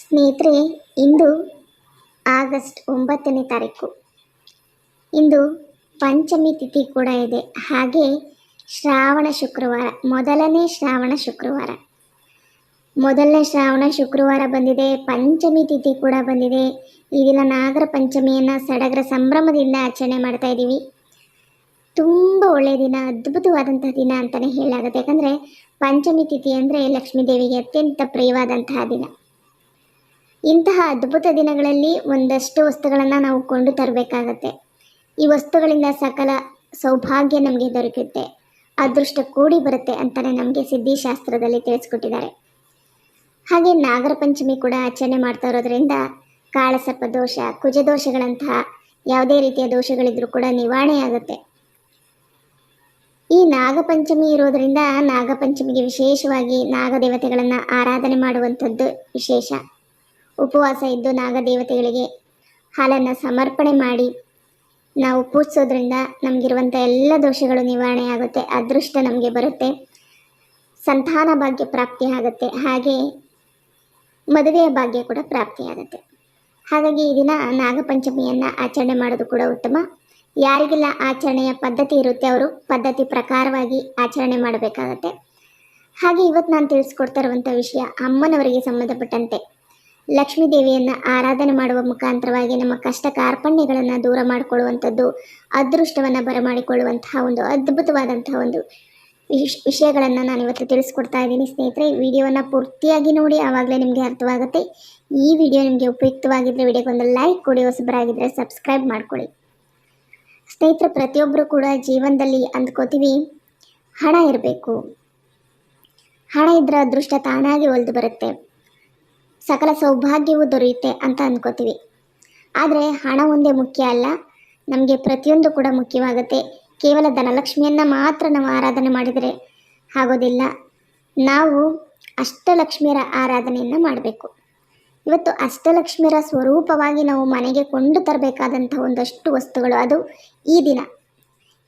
ಸ್ನೇಹಿತರೆ, ಇಂದು ಆಗಸ್ಟ್ ಒಂಬತ್ತನೇ ತಾರೀಕು. ಇಂದು ಪಂಚಮಿ ತಿಥಿ ಕೂಡ ಇದೆ. ಹಾಗೆ ಶ್ರಾವಣ ಶುಕ್ರವಾರ, ಮೊದಲನೇ ಶ್ರಾವಣ ಶುಕ್ರವಾರ. ಮೊದಲನೇ ಶ್ರಾವಣ ಶುಕ್ರವಾರ ಬಂದಿದೆ, ಪಂಚಮಿ ತಿಥಿ ಕೂಡ ಬಂದಿದೆ. ಈ ದಿನ ನಾಗರ ಪಂಚಮಿಯನ್ನು ಸಡಗರ ಸಂಭ್ರಮದಿಂದ ಆಚರಣೆ ಮಾಡ್ತಾ ಇದ್ದೀವಿ. ತುಂಬ ಒಳ್ಳೆಯ ದಿನ, ಅದ್ಭುತವಾದಂತಹ ದಿನ ಅಂತಲೇ ಹೇಳಲಾಗುತ್ತೆ. ಯಾಕಂದರೆ ಪಂಚಮಿ ತಿಥಿ ಅಂದರೆ ಲಕ್ಷ್ಮೀದೇವಿಗೆ ಅತ್ಯಂತ ಪ್ರಿಯವಾದಂತಹ ದಿನ. ಇಂತಹ ಅದ್ಭುತ ದಿನಗಳಲ್ಲಿ ಒಂದಷ್ಟು ವಸ್ತುಗಳನ್ನು ನಾವು ಕೊಂಡು ತರಬೇಕಾಗತ್ತೆ. ಈ ವಸ್ತುಗಳಿಂದ ಸಕಲ ಸೌಭಾಗ್ಯ ನಮಗೆ ದೊರಕುತ್ತೆ. ಅದೃಷ್ಟ ಕೂಡಿ ಬರುತ್ತೆ ಅಂತಲೇ ನಮಗೆ ಸಿದ್ಧಿಶಾಸ್ತ್ರದಲ್ಲಿ ತಿಳಿಸ್ಕೊಟ್ಟಿದ್ದಾರೆ. ಹಾಗೆ ನಾಗರ ಪಂಚಮಿ ಕೂಡ ಆಚರಣೆ ಮಾಡ್ತಾ ಇರೋದ್ರಿಂದ ಕಾಳಸರ್ಪ ದೋಷ ಕುಜದೋಷಗಳಂತಹ ಯಾವುದೇ ರೀತಿಯ ದೋಷಗಳಿದ್ರೂ ಕೂಡ ನಿವಾರಣೆ ಆಗುತ್ತೆ. ಈ ನಾಗಪಂಚಮಿ ಇರೋದರಿಂದ ನಾಗಪಂಚಮಿಗೆ ವಿಶೇಷವಾಗಿ ನಾಗದೇವತೆಗಳನ್ನು ಆರಾಧನೆ ಮಾಡುವಂಥದ್ದು ವಿಶೇಷ. ಉಪವಾಸ ಇದ್ದು ನಾಗದೇವತೆಗಳಿಗೆ ಹಾಲನ್ನು ಸಮರ್ಪಣೆ ಮಾಡಿ ನಾವು ಪೂಜಿಸೋದ್ರಿಂದ ನಮಗಿರುವಂಥ ಎಲ್ಲ ದೋಷಗಳು ನಿವಾರಣೆ ಆಗುತ್ತೆ ಅದೃಷ್ಟ ನಮಗೆ ಬರುತ್ತೆ, ಸಂತಾನ ಭಾಗ್ಯ ಪ್ರಾಪ್ತಿ ಆಗುತ್ತೆ, ಹಾಗೆ ಮದುವೆಯ ಭಾಗ್ಯ ಕೂಡ ಪ್ರಾಪ್ತಿಯಾಗುತ್ತೆ ಹಾಗಾಗಿ ಈ ದಿನ ನಾಗಪಂಚಮಿಯನ್ನು ಆಚರಣೆ ಮಾಡೋದು ಕೂಡ ಉತ್ತಮ. ಯಾರಿಗೆಲ್ಲ ಆಚರಣೆಯ ಪದ್ಧತಿ ಇರುತ್ತೆ ಅವರು ಪದ್ಧತಿ ಪ್ರಕಾರವಾಗಿ ಆಚರಣೆ ಮಾಡಬೇಕಾಗತ್ತೆ. ಹಾಗೆ ಇವತ್ತು ನಾನು ತಿಳಿಸ್ಕೊಡ್ತಾ ಇರುವಂಥ ವಿಷಯ ಅಮ್ಮನವರಿಗೆ ಸಂಬಂಧಪಟ್ಟಂತೆ. ಲಕ್ಷ್ಮೀ ದೇವಿಯನ್ನು ಆರಾಧನೆ ಮಾಡುವ ಮುಖಾಂತರವಾಗಿ ನಮ್ಮ ಕಷ್ಟ ಕಾರ್ಪಣ್ಯಗಳನ್ನು ದೂರ ಮಾಡಿಕೊಳ್ಳುವಂಥದ್ದು, ಅದೃಷ್ಟವನ್ನು ಬರಮಾಡಿಕೊಳ್ಳುವಂತಹ ಒಂದು ಅದ್ಭುತವಾದಂತಹ ಒಂದು ವಿಶ್, ವಿಷಯಗಳನ್ನು ನಾನು ಇವತ್ತು ತಿಳಿಸ್ಕೊಡ್ತಾ ಇದ್ದೀನಿ ಸ್ನೇಹಿತರೆ. ವಿಡಿಯೋನ ಪೂರ್ತಿಯಾಗಿ ನೋಡಿ, ಆವಾಗಲೇ ನಿಮಗೆ ಅರ್ಥವಾಗುತ್ತೆ. ಈ ವಿಡಿಯೋ ನಿಮಗೆ ಉಪಯುಕ್ತವಾಗಿದ್ದರೆ ವಿಡಿಯೋಗೊಂದು ಲೈಕ್ ಕೊಡಿ ಹೊಸಬರಾಗಿದ್ದರೆ ಸಬ್ಸ್ಕ್ರೈಬ್ ಮಾಡ್ಕೊಳ್ಳಿ. ಸ್ನೇಹಿತರೆ ಪ್ರತಿಯೊಬ್ಬರು ಕೂಡ ಜೀವನದಲ್ಲಿ ಅಂದ್ಕೋತೀವಿ, ಹಣ ಇರಬೇಕು. ಹಣ ಇದ್ದರೆ ಅದೃಷ್ಟ ತಾನಾಗಿ ಒಲ್ದು ಬರುತ್ತೆ. ಸಕಲ ಸೌಭಾಗ್ಯವೂ ದೊರೆಯುತ್ತೆ ಅಂತ ಅಂದ್ಕೋತೀವಿ ಆದರೆ ಹಣ ಒಂದೇ ಮುಖ್ಯ ಅಲ್ಲ, ನಮಗೆ ಪ್ರತಿಯೊಂದು ಕೂಡ ಮುಖ್ಯವಾಗುತ್ತೆ. ಕೇವಲ ಧನಲಕ್ಷ್ಮಿಯನ್ನು ಮಾತ್ರ ನಾವು ಆರಾಧನೆ ಮಾಡಿದರೆ ಆಗೋದಿಲ್ಲ. ನಾವು ಅಷ್ಟಲಕ್ಷ್ಮಿಯರ ಆರಾಧನೆಯನ್ನು ಮಾಡಬೇಕು. ಇವತ್ತು ಅಷ್ಟಲಕ್ಷ್ಮಿಯರ ಸ್ವರೂಪವಾಗಿ ನಾವು ಮನೆಗೆ ಕೊಂಡು ತರಬೇಕಾದಂಥ ಒಂದಷ್ಟು ವಸ್ತುಗಳು ಅದು ಈ ದಿನ.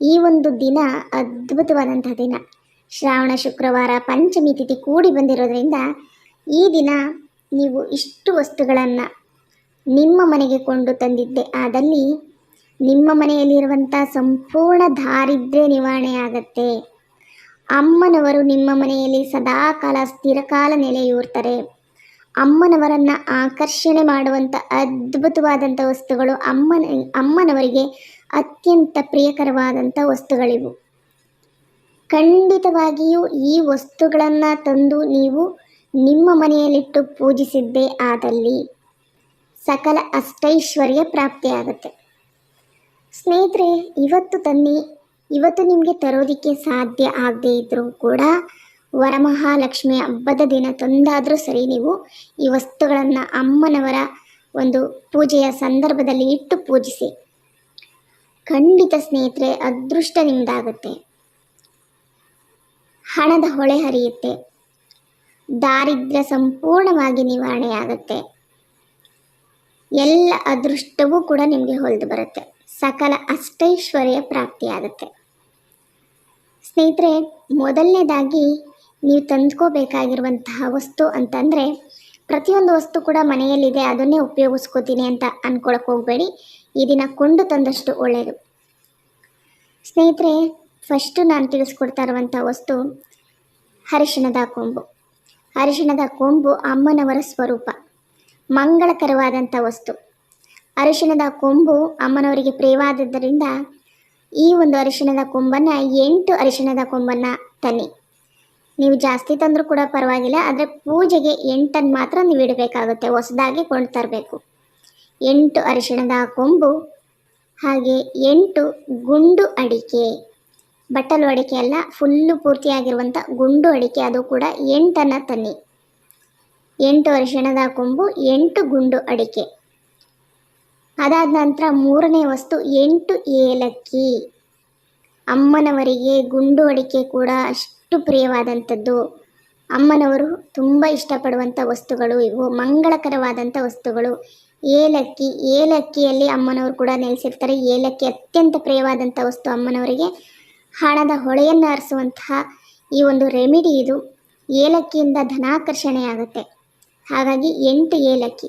ಈ ಒಂದು ದಿನ ಅದ್ಭುತವಾದಂಥ ದಿನ. ಶ್ರಾವಣ ಶುಕ್ರವಾರ ಪಂಚಮಿ ತಿಥಿ ಕೂಡಿ ಬಂದಿರೋದ್ರಿಂದ ಈ ದಿನ ನೀವು ಇಷ್ಟು ವಸ್ತುಗಳನ್ನು ನಿಮ್ಮ ಮನೆಗೆ ಕೊಂಡು ತಂದಿದ್ದೆ. ಆದಲ್ಲಿ ನಿಮ್ಮ ಮನೆಯಲ್ಲಿರುವಂಥ ಸಂಪೂರ್ಣ ದಾರಿದ್ರ್ಯ ನಿವಾರಣೆ ಆಗತ್ತೆ. ಅಮ್ಮನವರು ನಿಮ್ಮ ಮನೆಯಲ್ಲಿ ಸದಾಕಾಲ ಸ್ಥಿರಕಾಲ ನೆಲೆಯೂರ್ತಾರೆ. ಅಮ್ಮನವರನ್ನು ಆಕರ್ಷಣೆ ಮಾಡುವಂಥ ಅದ್ಭುತವಾದಂಥ ವಸ್ತುಗಳು ಅಮ್ಮನ, ಅಮ್ಮನವರಿಗೆ ಅತ್ಯಂತ ಪ್ರಿಯಕರವಾದಂಥ ವಸ್ತುಗಳಿವು. ಖಂಡಿತವಾಗಿಯೂ ಈ ವಸ್ತುಗಳನ್ನು ತಂದು ನೀವು ನಿಮ್ಮ ಮನೆಯಲ್ಲಿಟ್ಟು ಪೂಜಿಸಿದ್ದೇ ಆದಲ್ಲಿ ಸಕಲ ಅಷ್ಟೈಶ್ವರ್ಯ ಪ್ರಾಪ್ತಿಯಾಗುತ್ತೆ. ಸ್ನೇಹಿತರೆ, ಇವತ್ತು ತನ್ನಿ, ಇವತ್ತು ನಿಮಗೆ ತರೋದಕ್ಕೆ ಸಾಧ್ಯ ಆಗದೇ ಇದ್ದರೂ ಕೂಡ ವರಮಹಾಲಕ್ಷ್ಮಿ ಹಬ್ಬದ ದಿನ ತಂದಾದರೂ ಸರಿ ನೀವು ಈ ವಸ್ತುಗಳನ್ನು ಅಮ್ಮನವರ ಒಂದು ಪೂಜೆಯ ಸಂದರ್ಭದಲ್ಲಿ ಇಟ್ಟು ಪೂಜಿಸಿ. ಖಂಡಿತ ಸ್ನೇಹಿತರೆ, ಅದೃಷ್ಟ ನಿಮ್ಮದಾಗುತ್ತೆ ಹಣದ ಹೊಳೆ ಹರಿಯುತ್ತೆ. ದಾರಿದ್ರ್ಯ ಸಂಪೂರ್ಣವಾಗಿ ನಿವಾರಣೆ ಆಗುತ್ತೆ ಎಲ್ಲ ಅದೃಷ್ಟವೂ ಕೂಡ ನಿಮಗೆ ಹೊಲಿದು ಬರುತ್ತೆ. ಸಕಲ ಅಷ್ಟೈಶ್ವರ್ಯ ಪ್ರಾಪ್ತಿಯಾಗುತ್ತೆ. ಸ್ನೇಹಿತರೆ, ಮೊದಲನೇದಾಗಿ ನೀವು ತಂದ್ಕೋಬೇಕಾಗಿರುವಂತಹ ವಸ್ತು ಅಂತಂದರೆ, ಪ್ರತಿಯೊಂದು ವಸ್ತು ಕೂಡ ಮನೆಯಲ್ಲಿದೆ, ಅದನ್ನೇ ಉಪಯೋಗಿಸ್ಕೋತೀನಿ ಅಂತ ಅಂದ್ಕೊಳಕ್ಕೆ ಹೋಗಬೇಡಿ. ದಿನ ಕೊಂಡು ತಂದಷ್ಟು ಒಳ್ಳೆಯದು ಸ್ನೇಹಿತರೆ ಫಸ್ಟು ನಾನು ತಿಳಿಸ್ಕೊಡ್ತಾ ಇರುವಂಥ ವಸ್ತು ಅರಿಶಿಣದ ಕೊಂಬು. ಅರಿಶಿಣದ ಕೊಂಬು ಅಮ್ಮನವರ ಸ್ವರೂಪ. ಮಂಗಳಕರವಾದಂಥ ವಸ್ತು. ಅರಿಶಿಣದ ಕೊಂಬು ಅಮ್ಮನವರಿಗೆ ಪ್ರಿಯವಾದದ್ದರಿಂದ ಈ ಒಂದು ಅರಿಶಿಣದ ಕೊಂಬನ್ನು ಎಂಟು ಅರಿಶಿಣದ ಕೊಂಬನ್ನು ತನ್ನಿ. ನೀವು ಜಾಸ್ತಿ ತಂದರೂ ಕೂಡ ಪರವಾಗಿಲ್ಲ, ಆದರೆ ಪೂಜೆಗೆ ಎಂಟನ್ನು ಮಾತ್ರ ನೀವು ಇಡಬೇಕಾಗುತ್ತೆ, ಹೊಸದಾಗಿ ಕೊಂಡು ತರಬೇಕು. ಎಂಟು ಅರಿಶಿಣದ ಕೊಂಬು, ಹಾಗೆ ಎಂಟು ಗುಂಡು ಅಡಿಕೆ. ಬಟ್ಟಲು ಅಡಿಕೆ ಅಲ್ಲ ಫುಲ್ಲು ಪೂರ್ತಿಯಾಗಿರುವಂಥ ಗುಂಡು ಅಡಿಕೆ ಅದು ಕೂಡ ಎಂಟನ್ನು ತನ್ನಿ. ಎಂಟು ಅರಿಶಿಣದ ಕೊಂಬು, ಎಂಟು ಗುಂಡು ಅಡಿಕೆ. ಅದಾದ ನಂತರ ಮೂರನೇ ವಸ್ತು ಎಂಟು ಏಲಕ್ಕಿ. ಅಮ್ಮನವರಿಗೆ ಗುಂಡು ಅಡಿಕೆ ಕೂಡ ಅಷ್ಟು ಪ್ರಿಯವಾದಂಥದ್ದು. ಅಮ್ಮನವರು ತುಂಬ ಇಷ್ಟಪಡುವಂಥ ವಸ್ತುಗಳು ಇವು, ಮಂಗಳಕರವಾದಂಥ ವಸ್ತುಗಳು. ಏಲಕ್ಕಿ, ಏಲಕ್ಕಿಯಲ್ಲಿ ಅಮ್ಮನವರು ಕೂಡ ನೆಲೆಸಿರ್ತಾರೆ. ಏಲಕ್ಕಿ ಅತ್ಯಂತ ಪ್ರಿಯವಾದಂಥ ವಸ್ತು ಅಮ್ಮನವರಿಗೆ. ಹಣದ ಹೊಳೆಯನ್ನು ಹರಿಸುವಂತಹ ಈ ಒಂದು ರೆಮಿಡಿ ಇದು ಏಲಕ್ಕಿಯಿಂದ ಧನಾಕರ್ಷಣೆ ಆಗುತ್ತೆ ಹಾಗಾಗಿ ಎಂಟು ಏಲಕ್ಕಿ.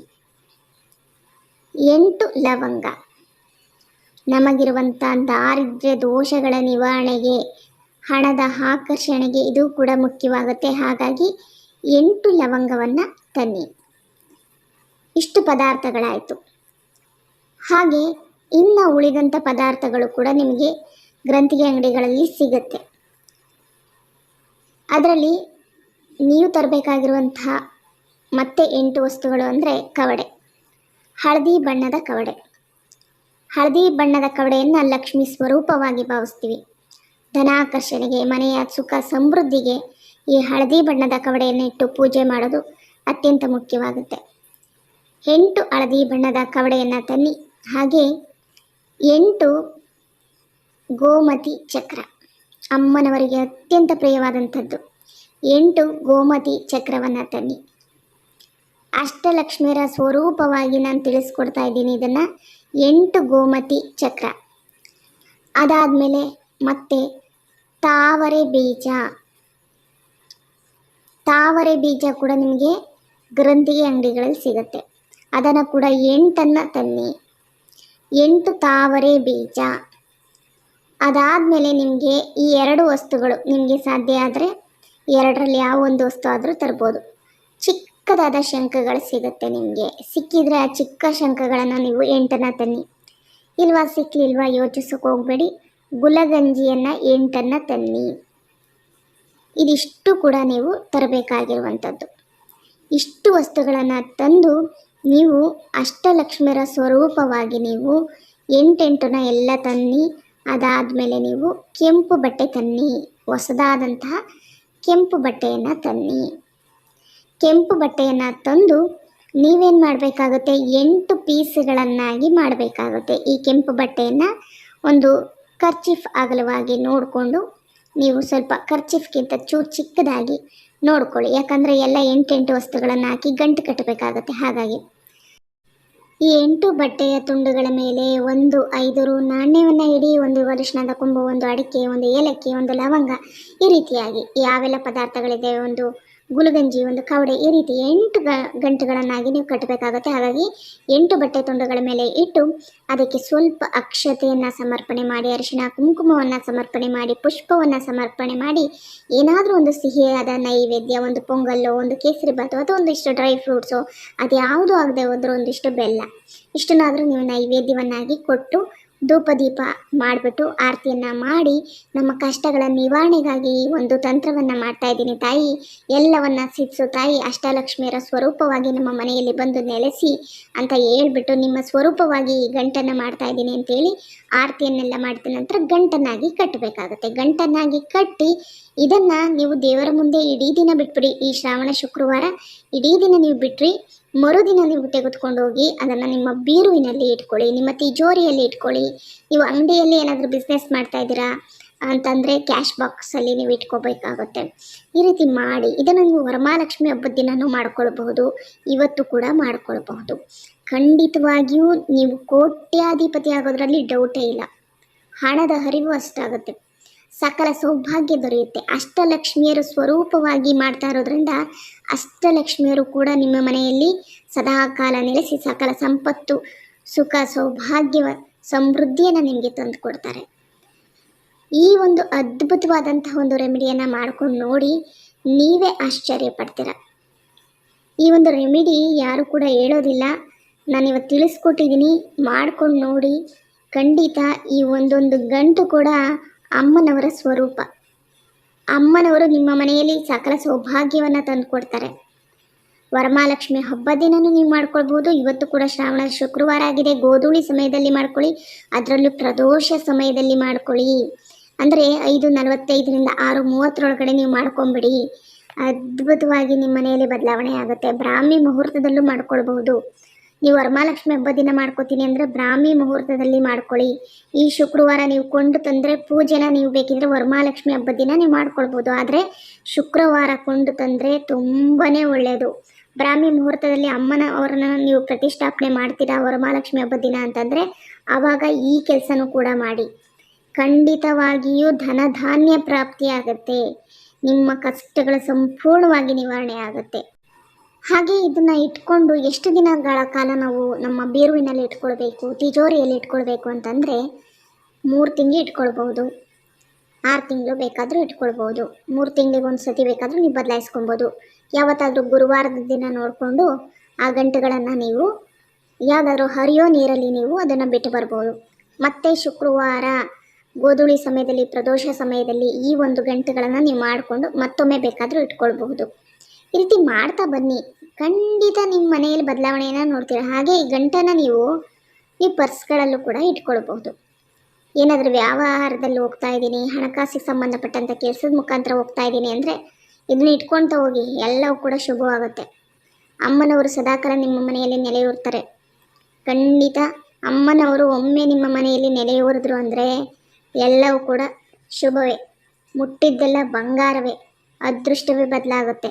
ಎಂಟು ಲವಂಗ. ನಮಗಿರುವಂಥ ದಾರಿದ್ರ್ಯ ದೋಷಗಳ ನಿವಾರಣೆಗೆ, ಹಣದ ಆಕರ್ಷಣೆಗೆ ಇದು ಕೂಡ ಮುಖ್ಯವಾಗುತ್ತೆ. ಹಾಗಾಗಿ ಎಂಟು ಲವಂಗವನ್ನು ತನ್ನಿ. ಇಷ್ಟು ಪದಾರ್ಥಗಳಾಯಿತು. ಹಾಗೆ ಇನ್ನು ಉಳಿದಂಥ ಪದಾರ್ಥಗಳು ಕೂಡ ನಿಮಗೆ ಗ್ರಂಥಿಗೆ ಅಂಗಡಿಗಳಲ್ಲಿ ಸಿಗುತ್ತೆ. ಅದರಲ್ಲಿ ನೀವು ತರಬೇಕಾಗಿರುವಂತಹ ಮತ್ತೆ ಎಂಟು ವಸ್ತುಗಳು ಅಂದರೆ ಕವಡೆ. ಹಳದಿ ಬಣ್ಣದ ಕವಡೆ. ಹಳದಿ ಬಣ್ಣದ ಕವಡೆಯನ್ನು ಲಕ್ಷ್ಮಿ ಸ್ವರೂಪವಾಗಿ ಭಾವಿಸ್ತೀವಿ. ಧನಾಕರ್ಷಣೆಗೆ, ಮನೆಯ ಸುಖ ಸಮೃದ್ಧಿಗೆ ಈ ಹಳದಿ ಬಣ್ಣದ ಕವಡೆಯನ್ನು ಇಟ್ಟು ಪೂಜೆ ಮಾಡೋದು ಅತ್ಯಂತ ಮುಖ್ಯವಾಗುತ್ತೆ. ಎಂಟು ಹಳದಿ ಬಣ್ಣದ ಕವಡೆಯನ್ನು ತನ್ನಿ. ಹಾಗೆ ಎಂಟು ಗೋಮತಿ ಚಕ್ರ. ಅಮ್ಮನವರಿಗೆ ಅತ್ಯಂತ ಪ್ರಿಯವಾದಂಥದ್ದು. ಎಂಟು, ಗೋಮತಿ ಚಕ್ರವನ್ನು ತನ್ನಿ. ಅಷ್ಟಲಕ್ಷ್ಮಿಯರ ಸ್ವರೂಪವಾಗಿ ನಾನು ತಿಳಿಸ್ಕೊಡ್ತಾ ಇದ್ದೀನಿ ಇದನ್ನು. ಎಂಟು, ಗೋಮತಿ ಚಕ್ರ. ಅದಾದಮೇಲೆ ಮತ್ತೆ ತಾವರೆ ಬೀಜ. ತಾವರೆ ಬೀಜ ಕೂಡ ನಿಮಗೆ ಗ್ರಂಥಿಗೆ ಅಂಗಡಿಗಳಲ್ಲಿ ಸಿಗುತ್ತೆ. ಅದನ್ನು ಕೂಡ ಎಂಟನ್ನು ತನ್ನಿ. ಎಂಟು ತಾವರೆ ಬೀಜ. ಅದಾದಮೇಲೆ ನಿಮಗೆ ಈ ಎರಡು ವಸ್ತುಗಳು ನಿಮಗೆ ಸಾಧ್ಯ ಆದರೆ ಎರಡರಲ್ಲಿ ಯಾವ ಒಂದು ವಸ್ತು ಆದರೂ ತರ್ಬೋದು. ಚಿಕ್ಕದಾದ ಶಂಖಗಳು ಸಿಗುತ್ತೆ ನಿಮಗೆ. ಸಿಕ್ಕಿದರೆ ಆ ಚಿಕ್ಕ ಶಂಖಗಳನ್ನು ನೀವು ಎಂಟನ್ನು ತನ್ನಿ. ಇಲ್ವಾ ಸಿಕ್ಕಲಿಲ್ವಾ ಯೋಚಿಸೋಕೆ ಹೋಗಬೇಡಿ. ಗುಲಗಂಜಿಯನ್ನು ಎಂಟನ್ನು ತನ್ನಿ. ಇದಿಷ್ಟು ಕೂಡ ನೀವು ತರಬೇಕಾಗಿರುವಂಥದ್ದು. ಇಷ್ಟು ವಸ್ತುಗಳನ್ನು ತಂದು ನೀವು ಅಷ್ಟಲಕ್ಷ್ಮಿಯರ ಸ್ವರೂಪವಾಗಿ ನೀವು ಎಂಟೆಂಟನ್ನು ಎಲ್ಲ ತನ್ನಿ. ಅದಾದಮೇಲೆ ನೀವು ಕೆಂಪು ಬಟ್ಟೆ ತನ್ನಿ, ಹೊಸದಾದಂತಹ ಕೆಂಪು ಬಟ್ಟೆಯನ್ನು ತನ್ನಿ. ಕೆಂಪು ಬಟ್ಟೆಯನ್ನು ತಂದು ನೀವೇನು ಮಾಡಬೇಕಾಗುತ್ತೆ? ಎಂಟು ಪೀಸ್ಗಳನ್ನಾಗಿ ಮಾಡಬೇಕಾಗುತ್ತೆ. ಈ ಕೆಂಪು ಬಟ್ಟೆಯನ್ನು ಒಂದು ಕರ್ಚಿಫ್ ಅಗಲವಾಗಿ ನೋಡಿಕೊಂಡು ನೀವು ಸ್ವಲ್ಪ ಕರ್ಚಿಫ್ಗಿಂತ ಚೂರು ಚಿಕ್ಕದಾಗಿ ನೋಡ್ಕೊಳ್ಳಿ. ಯಾಕಂದರೆ ಎಲ್ಲ ಎಂಟೆಂಟು ವಸ್ತುಗಳನ್ನು ಹಾಕಿ ಗಂಟು ಕಟ್ಟಬೇಕಾಗತ್ತೆ. ಹಾಗಾಗಿ ಈ ಎಂಟು ಬಟ್ಟೆಯ ತುಂಡುಗಳ ಮೇಲೆ ಒಂದು, ಐದು ರು ನಾಣ್ಯವನ್ನು ಇಡಿ, ಒಂದು ಅರಿಶಿನದ ಕೊಂಬು, ಒಂದು ಅಡಿಕೆ, ಒಂದು ಏಲಕ್ಕಿ, ಒಂದು ಲವಂಗ ಈ ರೀತಿಯಾಗಿ. ಯಾವೆಲ್ಲ ಪದಾರ್ಥಗಳಿದೆ? ಒಂದು ಗುಲಗಂಜಿ ಒಂದು ಕಾವಡೆ ಈ ರೀತಿ ಎಂಟು ಗಂಟುಗಳನ್ನಾಗಿ ನೀವು ಕಟ್ಟಬೇಕಾಗುತ್ತೆ. ಹಾಗಾಗಿ ಎಂಟು ಬಟ್ಟೆ ತುಂಡುಗಳ ಮೇಲೆ ಇಟ್ಟು ಅದಕ್ಕೆ ಸ್ವಲ್ಪ ಅಕ್ಷತೆಯನ್ನು ಸಮರ್ಪಣೆ ಮಾಡಿ ಅರಿಶಿನ ಕುಂಕುಮವನ್ನು ಸಮರ್ಪಣೆ ಮಾಡಿ, ಪುಷ್ಪವನ್ನು ಸಮರ್ಪಣೆ ಮಾಡಿ, ಏನಾದರೂ ಒಂದು ಸಿಹಿಯಾದ ನೈವೇದ್ಯ, ಒಂದು ಪೊಂಗಲ್ಲು, ಒಂದು ಕೇಸರಿ ಬಾತು ಅಥವಾ ಒಂದಿಷ್ಟು ಡ್ರೈ ಫ್ರೂಟ್ಸು ಅದು ಯಾವುದೂ ಆಗದೆ ಹೋದರೂ ಒಂದಿಷ್ಟು ಬೆಲ್ಲ. ಇಷ್ಟನ್ನಾದರೂ ನೀವು ನೈವೇದ್ಯವನ್ನಾಗಿ ಕೊಟ್ಟು ಧೂಪ ದೀಪ ಮಾಡಿಬಿಟ್ಟು ಆರತಿಯನ್ನು ಮಾಡಿ ನಮ್ಮ ಕಷ್ಟಗಳ ನಿವಾರಣೆಗಾಗಿ ಒಂದು ತಂತ್ರವನ್ನು ಮಾಡ್ತಾ ಇದ್ದೀನಿ ತಾಯಿ. ಎಲ್ಲವನ್ನ ಸಿದ್ಸು ತಾಯಿ. ಅಷ್ಟಲಕ್ಷ್ಮಿಯರ ಸ್ವರೂಪವಾಗಿ ನಮ್ಮ ಮನೆಯಲ್ಲಿ ಬಂದು ನೆಲೆಸಿ ಅಂತ ಹೇಳ್ಬಿಟ್ಟು ನಿಮ್ಮ ಸ್ವರೂಪವಾಗಿ ಈ ಗಂಟನ್ನು ಮಾಡ್ತಾ ಇದ್ದೀನಿ ಅಂತೇಳಿ ಆರತಿಯನ್ನೆಲ್ಲ ಮಾಡಿದ ನಂತರ ಗಂಟನ್ನಾಗಿ ಕಟ್ಟಬೇಕಾಗುತ್ತೆ. ಗಂಟನ್ನಾಗಿ ಕಟ್ಟಿ ಇದನ್ನು ನೀವು ದೇವರ ಮುಂದೆ ಇಡೀ ದಿನ ಬಿಟ್ಬಿಡಿ. ಈ ಶ್ರಾವಣ ಶುಕ್ರವಾರ ಇಡೀ ದಿನ ನೀವು ಬಿಟ್ರಿ, ಮರುದಿನ ನೀವು ತೆಗೆದುಕೊಂಡು ಹೋಗಿ ಅದನ್ನು ನಿಮ್ಮ ಬೀರುವಿನಲ್ಲಿ ಇಟ್ಕೊಳ್ಳಿ, ನಿಮ್ಮ ತಿಜೋರಿಯಲ್ಲಿ ಇಟ್ಕೊಳ್ಳಿ. ನೀವು ಅಂಗಡಿಯಲ್ಲಿ ಏನಾದರೂ ಬಿಸ್ನೆಸ್ ಮಾಡ್ತಾ ಇದ್ದೀರಾ ಅಂತಂದರೆ ಕ್ಯಾಶ್ ಬಾಕ್ಸಲ್ಲಿ ನೀವು ಇಟ್ಕೋಬೇಕಾಗುತ್ತೆ. ಈ ರೀತಿ ಮಾಡಿ, ಇದನ್ನು ನೀವು ವರಮಹಾಲಕ್ಷ್ಮಿ ಹಬ್ಬದ ದಿನನೂ ಮಾಡ್ಕೊಳ್ಬಹುದು, ಇವತ್ತು ಕೂಡ ಮಾಡ್ಕೊಳ್ಬಹುದು. ಖಂಡಿತವಾಗಿಯೂ ನೀವು ಕೋಟ್ಯಾಧಿಪತಿ ಆಗೋದ್ರಲ್ಲಿ ಡೌಟೇ ಇಲ್ಲ. ಹಣದ ಹರಿವು ಅಷ್ಟಾಗುತ್ತೆ. ಸಕಲ ಸೌಭಾಗ್ಯ ದೊರೆಯುತ್ತೆ. ಅಷ್ಟಲಕ್ಷ್ಮಿಯರು ಸ್ವರೂಪವಾಗಿ ಮಾಡ್ತಾ ಇರೋದ್ರಿಂದ ಅಷ್ಟಲಕ್ಷ್ಮಿಯರು ಕೂಡ ನಿಮ್ಮ ಮನೆಯಲ್ಲಿ ಸದಾಕಾಲ ನೆಲೆಸಿ ಸಕಲ ಸಂಪತ್ತು, ಸುಖ, ಸೌಭಾಗ್ಯ, ಸಮೃದ್ಧಿಯನ್ನು ನಿಮಗೆ ತಂದು ಕೊಡ್ತಾರೆ. ಈ ಒಂದು ಅದ್ಭುತವಾದಂತಹ ಒಂದು ರೆಮಿಡಿಯನ್ನು ಮಾಡ್ಕೊಂಡು ನೋಡಿ ನೀವೇ ಆಶ್ಚರ್ಯ ಪಡ್ತೀರ. ಈ ಒಂದು ರೆಮಿಡಿ ಯಾರು ಕೂಡ ಹೇಳೋದಿಲ್ಲ. ನಾನು ಇವತ್ತು ತಿಳಿಸ್ಕೊಟ್ಟಿದ್ದೀನಿ. ಮಾಡ್ಕೊಂಡು ನೋಡಿ. ಖಂಡಿತ ಈ ಒಂದೊಂದು ಗಂಟು ಕೂಡ ಅಮ್ಮನವರ ಸ್ವರೂಪ. ಅಮ್ಮನವರು ನಿಮ್ಮ ಮನೆಯಲ್ಲಿ ಸಕಲ ಸೌಭಾಗ್ಯವನ್ನು ತಂದುಕೊಡ್ತಾರೆ. ವರಮಹಾಲಕ್ಷ್ಮಿ ಹಬ್ಬ ದಿನನೂ ನೀವು ಮಾಡ್ಕೊಳ್ಬೋದು. ಇವತ್ತು ಕೂಡ ಶ್ರಾವಣ ಶುಕ್ರವಾರ ಆಗಿದೆ. ಗೋಧೂಳಿ ಸಮಯದಲ್ಲಿ ಮಾಡ್ಕೊಳ್ಳಿ. ಅದರಲ್ಲೂ ಪ್ರದೋಷ ಸಮಯದಲ್ಲಿ ಮಾಡ್ಕೊಳ್ಳಿ. ಅಂದರೆ ಐದು ನಲವತ್ತೈದರಿಂದ ಆರು ಮೂವತ್ತರೊಳಗಡೆ ನೀವು ಮಾಡ್ಕೊಂಬಿಡಿ. ಅದ್ಭುತವಾಗಿ ನಿಮ್ಮ ಮನೆಯಲ್ಲಿ ಬದಲಾವಣೆ ಆಗುತ್ತೆ. ಬ್ರಾಹ್ಮಿ ಮುಹೂರ್ತದಲ್ಲೂ ಮಾಡ್ಕೊಳ್ಬಹುದು. ನೀವು ವರಮಹಾಲಕ್ಷ್ಮಿ ಹಬ್ಬ ದಿನ ಮಾಡ್ಕೋತೀನಿ ಅಂದರೆ ಬ್ರಾಹ್ಮಿ ಮುಹೂರ್ತದಲ್ಲಿ ಮಾಡ್ಕೊಳ್ಳಿ. ಈ ಶುಕ್ರವಾರ ನೀವು ಕೊಂಡು ತಂದರೆ ಪೂಜೆನ ನೀವು ಬೇಕಿದ್ರೆ ವರಮಹಾಲಕ್ಷ್ಮಿ ಹಬ್ಬದ ದಿನ ನೀವು ಮಾಡ್ಕೊಳ್ಬೋದು. ಆದರೆ ಶುಕ್ರವಾರ ಕೊಂಡು ತಂದರೆ ತುಂಬಾ ಒಳ್ಳೆಯದು ಬ್ರಾಹ್ಮಿ ಮುಹೂರ್ತದಲ್ಲಿ ಅಮ್ಮನ ಅವ್ರನ್ನ ನೀವು ಪ್ರತಿಷ್ಠಾಪನೆ ಮಾಡ್ತೀರಾ ವರಮಹಾಲಕ್ಷ್ಮಿ ಹಬ್ಬದ ದಿನ ಅಂತಂದರೆ ಆವಾಗ ಈ ಕೆಲಸನೂ ಕೂಡ ಮಾಡಿ. ಖಂಡಿತವಾಗಿಯೂ ಧನಧಾನ್ಯ ಪ್ರಾಪ್ತಿಯಾಗತ್ತೆ. ನಿಮ್ಮ ಕಷ್ಟಗಳು ಸಂಪೂರ್ಣವಾಗಿ ನಿವಾರಣೆ ಆಗುತ್ತೆ. ಹಾಗೆ ಇದನ್ನು ಇಟ್ಕೊಂಡು ಎಷ್ಟು ದಿನಗಳ ಕಾಲ ನಾವು ನಮ್ಮ ಬೇರುವಿನಲ್ಲಿ ಇಟ್ಕೊಳ್ಬೇಕು, ತಿಜೋರಿಯಲ್ಲಿ ಇಟ್ಕೊಳ್ಬೇಕು ಅಂತಂದರೆ ಮೂರು ತಿಂಗಳು ಇಟ್ಕೊಳ್ಬೋದು ಆರು ತಿಂಗಳು ಬೇಕಾದರೂ ಇಟ್ಕೊಳ್ಬೋದು ಮೂರು ತಿಂಗಳಿಗೆ ಒಂದು ಸತಿ ಬೇಕಾದರೂ ನೀವು ಬದಲಾಯಿಸ್ಕೊಬೋದು ಯಾವತ್ತಾದರೂ ಗುರುವಾರದ ದಿನ ನೋಡಿಕೊಂಡು ಆ ಗಂಟೆಗಳನ್ನು ನೀವು ಯಾವುದಾದ್ರೂ ಹರಿಯೋ ನೀರಲ್ಲಿ ನೀವು ಅದನ್ನು ಬಿಟ್ಟು ಬರ್ಬೋದು. ಮತ್ತೆ ಶುಕ್ರವಾರ ಗೋಧುಳಿ ಸಮಯದಲ್ಲಿ, ಪ್ರದೋಷ ಸಮಯದಲ್ಲಿ ಈ ಒಂದು ಗಂಟೆಗಳನ್ನು ನೀವು ಮಾಡಿಕೊಂಡು ಮತ್ತೊಮ್ಮೆ ಬೇಕಾದರೂ ಇಟ್ಕೊಳ್ಬಹುದು. ಈ ರೀತಿ ಮಾಡ್ತಾ ಬನ್ನಿ. ಖಂಡಿತ ನಿಮ್ಮ ಮನೆಯಲ್ಲಿ ಬದಲಾವಣೆಯನ್ನು ನೋಡ್ತೀರ? ಹಾಗೆ ಈ ಗಂಟನ್ನು ನೀವು ನೀವು ಪರ್ಸ್ಗಳಲ್ಲೂ ಕೂಡ ಇಟ್ಕೊಳ್ಬಹುದು. ಏನಾದರೂ ವ್ಯವಹಾರದಲ್ಲಿ ಹೋಗ್ತಾ ಇದ್ದೀನಿ, ಹಣಕಾಸಿಗೆ ಸಂಬಂಧಪಟ್ಟಂಥ ಕೆಲಸದ ಮುಖಾಂತರ ಹೋಗ್ತಾ ಇದ್ದೀನಿ ಅಂದರೆ ಇದನ್ನ ಇಟ್ಕೊಳ್ತಾ ಹೋಗಿ, ಎಲ್ಲವೂ ಕೂಡ ಶುಭವಾಗುತ್ತೆ. ಅಮ್ಮನವರು ಸದಾಕಾಲ ನಿಮ್ಮ ಮನೆಯಲ್ಲಿ ನೆಲೆಯೂರ್ತಾರೆ. ಖಂಡಿತ ಅಮ್ಮನವರು ಒಮ್ಮೆ ನಿಮ್ಮ ಮನೆಯಲ್ಲಿ ನೆಲೆಯೂರಿದ್ರು ಅಂದರೆ ಎಲ್ಲವೂ ಕೂಡ ಶುಭವೇ. ಮುಟ್ಟಿದ್ದೆಲ್ಲ ಬಂಗಾರವೇ, ಅದೃಷ್ಟವೇ ಬದಲಾಗುತ್ತೆ.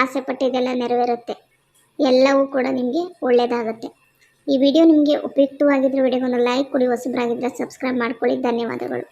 ಆಸೆ ಪಟ್ಟಿದ್ದೆಲ್ಲ ನೆರವೇರುತ್ತೆ. ಎಲ್ಲವೂ ಕೂಡ ನಿಮಗೆ ಒಳ್ಳೆಯದಾಗುತ್ತೆ ಈ ವಿಡಿಯೋ ನಿಮಗೆ ಉಪಯುಕ್ತವಾಗಿದ್ದರೆ ವಿಡಿಯೋಗೊಂದು ಲೈಕ್ ಕೊಡಿ ಹೊಸಬ್ರಾಗಿದ್ದರೆ ಸಬ್ಸ್ಕ್ರೈಬ್ ಮಾಡ್ಕೊಳ್ಳಿ. ಧನ್ಯವಾದಗಳು.